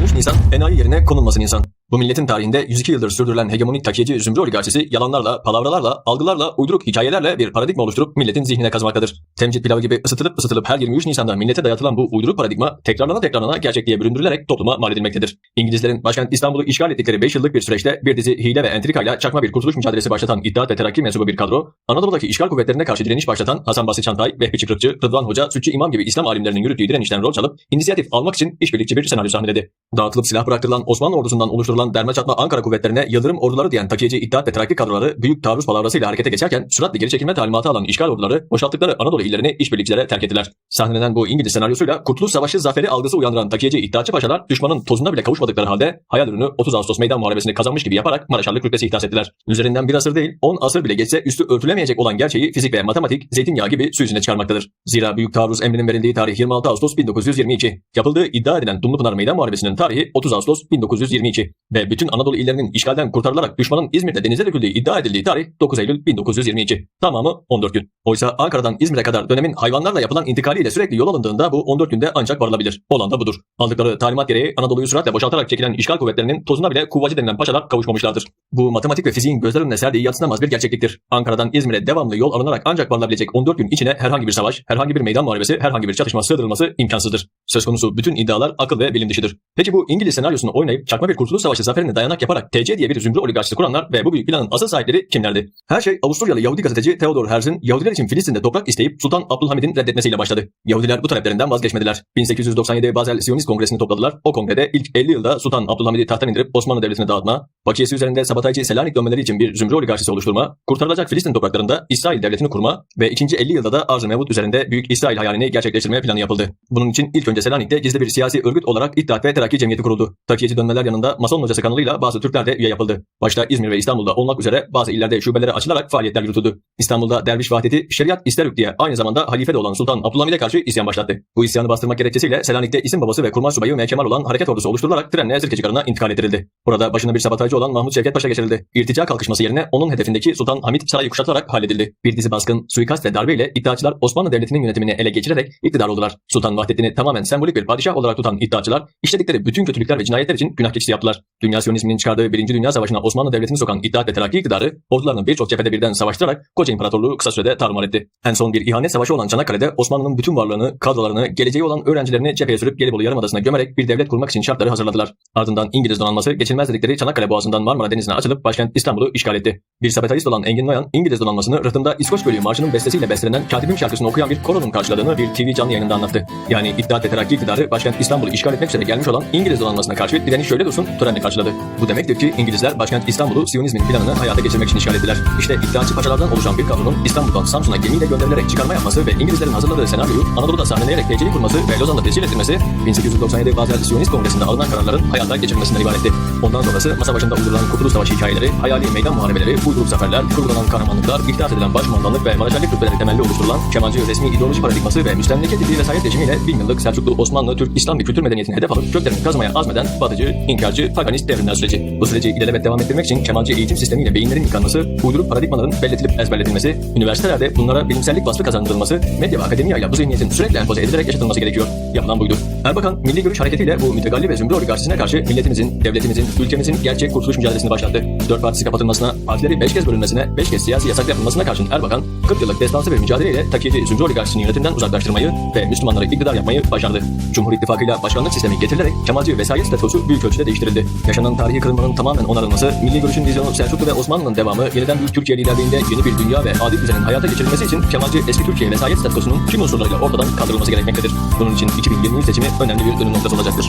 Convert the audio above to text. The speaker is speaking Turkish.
23 Nisan enayi yerine konulmasın insan. Bu milletin tarihinde 102 yıldır sürdürülen hegemonik takiyeci zümrü oligarşisi yalanlarla, palavralarla, algılarla, uyduruk hikayelerle bir paradigma oluşturup milletin zihnine kazmaktadır. Temcit pilavı gibi ısıtılıp ısıtılıp her 23 Nisan'da millete dayatılan bu uyduruk paradigma tekrarlana tekrarlana gerçekliğe büründürülerek topluma mal edilmektedir. İngilizlerin başkent İstanbul'u işgal ettikleri 5 yıllık bir süreçte bir dizi hile ve entrikayla çakma bir kurtuluş mücadelesi başlatan İttihat ve Terakki mensubu bir kadro, Anadolu'daki işgal kuvvetlerine karşı direniş başlatan Hasan Basri Çantay, Vehbi Çıkrıkçı, Rıdvan Hoca, Sütçü İmam gibi İslam alimlerinin yürüttüğü direnişten rol çalıp inisiyatif almak için işbirlikçi bir senaryo sahneledi. Dağıtılıp silah bıraktırılan Osmanlı ordusundan oluşturulan derme çatma Ankara kuvvetlerine Yıldırım orduları diyen takiyeci İttihat ve Terakki kadroları büyük taarruz palavrasıyla harekete geçerken süratle geri çekilme talimatı alan işgal orduları boşalttıkları Anadolu illerini işbirlikçilere terk ettiler. Sahnelenen bu İngiliz senaryosuyla Kurtuluş Savaşı zaferi algısı uyandıran takiyeci İttihatçı paşalar düşmanın tozuna bile kavuşmadıkları halde hayal ürünü 30 Ağustos meydan muharebesini kazanmış gibi yaparak Maraşarlık rütbesi ihdas ettiler. Üzerinden bir asır değil 10 asır bile geçse üstü örtülemeyecek olan gerçeği fizik ve matematik zeytinyağı gibi su yüzüne çıkarmaktadır. Zira büyük taarruz emrinin verildiği tarih 26 Ağustos 1922. Yapıldığı iddia edilen Dumlupınar Meydan Muharebesi'nin tarihi 30 Ağustos 1922 ve bütün Anadolu illerinin işgalden kurtarılarak düşmanın İzmir'de denize döküldüğü iddia edildiği tarih 9 Eylül 1922. Tamamı 14 gün. Oysa Ankara'dan İzmir'e kadar dönemin hayvanlarla yapılan intikaliyle sürekli yol alındığında bu 14 günde ancak varılabilir. Olan da budur. Aldıkları talimat gereği Anadolu'yu süratle boşaltarak çekilen işgal kuvvetlerinin tozuna bile kuvvacı denilen paşalar kavuşmamışlardır. Bu matematik ve fiziğin gözler önüne serdiği yatsınamaz bir gerçekliktir. Ankara'dan İzmir'e devamlı yol alınarak ancak varılabilecek 14 gün içine herhangi bir savaş, herhangi bir meydan muharebesi, herhangi bir çatışma sığdırılması imkansızdır. Söz konusu bütün iddialar akıl ve bilim dışıdır. Peki bu İngiliz senaryosunu oynayıp çakma bir kurtuluş savaşı zaferine dayanak yaparak TC diye bir zümrü oligarşisi kuranlar ve bu büyük planın asıl sahipleri kimlerdi? Her şey Avusturyalı Yahudi gazeteci Theodor Herzl'in Yahudiler için Filistin'de toprak isteyip Sultan Abdülhamid'in reddetmesiyle başladı. Yahudiler bu taleplerinden vazgeçmediler. 1897 Basel Siyonist Kongresi'ni topladılar. O kongrede ilk 50 yılda Sultan Abdülhamid'i tahttan indirip Osmanlı Devleti'ni dağıtma, bakiyesi üzerinde Sabataycı Selanik dönmeleri için bir zümrü oligarşisi oluşturma, kurtarılacak Filistin topraklarında İsrail Devleti'ni kurma ve ikinci 50 yılda da Arz-ı Mevut üzerinde Büyük İsrail hayalini gerçekleştirme planı yapıldı. Bunun için ilk önce Selanik'te gizli bir siyasi örgüt olarak İttihat ve Terakki Cemiyeti kuruldu. Takiyeci dönmeler yanında Mason Hocası kanalıyla bazı Türkler de üye yapıldı. Başta İzmir ve İstanbul'da olmak üzere bazı illerde şubelere açılarak faaliyetler yürütüldü. İstanbul'da Derviş Vahdeti şeriat isterük diye aynı zamanda halife de olan Sultan Abdülhamid'e karşı isyan başlattı. Bu isyanı bastırmak gerekçesiyle Selanik'te isim babası ve kurmay subayı Mevkemal olan hareket ordusu oluşturularak trenle Zirkeci Garı'na intikal ettirildi. Burada başına bir sabotajcı olan Mahmut Şevket Paşa geçirildi. İrtica kalkışması yerine onun hedefindeki Sultan Hamit sarayı kuşatılarak halledildi. Bir dizi baskın, suikast ve darbe ile iddiaçılar Osmanlı Devleti'nin yönetimini ele geçirerek iktidar oldular. Sultan Vahdettin'i tamamen sembolik bir padişah olarak tutan iddiaçılar işledikleri bütün kötülükler ve cinayetler için günah keçisi yaptılar. Dünya Siyonizminin çıkardığı 1. Dünya Savaşı'na Osmanlı Devleti'ni sokan İttihat ve Terakki iktidarı ordularını birçok cephede birden savaştırarak koca imparatorluğu kısa sürede tarumar etti. En son bir ihanet savaşı olan Çanakkale'de Osmanlı'nın bütün varlığını, kadrolarını, geleceği olan öğrencilerini cepheye sürüp Gelibolu Yarımadası'na gömerek bir devlet kurmak için şartları hazırladılar. Ardından İngiliz donanması geçilmez dedikleri Çanakkale Boğazı'ndan Marmara Denizi'ne açılıp başkent İstanbul'u işgal etti. Bir sabotajist olan Engin Noyan, İngiliz donanmasını rıhtımda İskoç Bölüğü Marşı'nın bestesiyle bestelenen Katibim şarkısını okuyan bir koronun karşıladığını bir TV canlı yayınında anlattı. Yani İttihat ve Terakki iktidarı başkent İstanbul'u işgal etmek üzere gelmiş olan İngiliz donanmasına karşı direniş şöyle dursun törenle karşıladı. Bu demektir ki İngilizler başkent İstanbul'u Siyonizmin planını hayata geçirmek için işgal ettiler. İşte iddiaçı paşalardan oluşan bir kadronun İstanbul'dan Samsun'a gemiyle gönderilerek çıkarma yapması ve İngilizlerin hazırladığı senaryoyu Anadolu'da sahneleyerek TC'yi kurması ve Lozan'da tescil ettirmesi 1897 Basel Siyonist Kongresi'nde alınan kararların hayata geçirilmesinden ibaretti. Ondan sonrası masa başında uydurulan Kurtuluş Savaşı hikayeleri, hayali meydan muharebeleri, uydurup zaferler, kurgulanan kahramanlıklar, ihdas edilen başkumandanlık ve marşallik rütbeleri temelli oluşturulan Kemalci resmi ideoloji paradigması ve müstemleke dili vesayet rejimiyle bin yıllık Selçuklu, Osmanlı, Türk, İslam bir kültür medeniyetini hedef alıp köklerini kazmaya azmeden batıcı, inkarcı, paganist devrimler süreci. Bu süreci ilelebet devam ettirmek için Kemalci eğitim sistemiyle beyinlerin yıkanması, uyduruk paradigmaların belletilip ezberletilmesi, üniversitelerde bunlara bilimsellik vasfı kazandırılması, medya ve akademiyayla bu zihniyetin sürekli empoze edilerek yaşatılması gerekiyor. Yapılan buydu. Erbakan, milli görüş hareketiyle bu mütegalli ve zümrü oligarşisine karşı milletimizin, devletimizin, ülkemizin gerçek kurtuluş mücadelesini başlattı. Dört partisi kapatılmasına, partileri beş kez bölünmesine, beş kez siyasi yasak yapılmasına karşın Erbakan, 40 yıllık destansı bir mücadeleyle takiyeci zümrü oligarşisini yönetimden uzaklaştırmayı ve Müslümanları iktidar yapmayı başardı. Cumhur İttifakı'yla başkanlık sistemi getirilerek Kemalci vesayet statüsü büyük ölçüde değiştirildi. Yaşanan tarihi kırılmanın tamamen onarılması, milli görüşün vizyonu Selçuklu ve Osmanlı'nın devamı, yeniden büyük Türkiye liderliğinde yeni bir dünya ve adil düzenin hayata geçirilmesi için Kemalci eski Türkiye vesayet statüsünün tüm unsurlarıyla ortadan kaldırılması gerekmektedir. Bunun için 2023 seçimi önemli bir dönüm noktası olacaktır.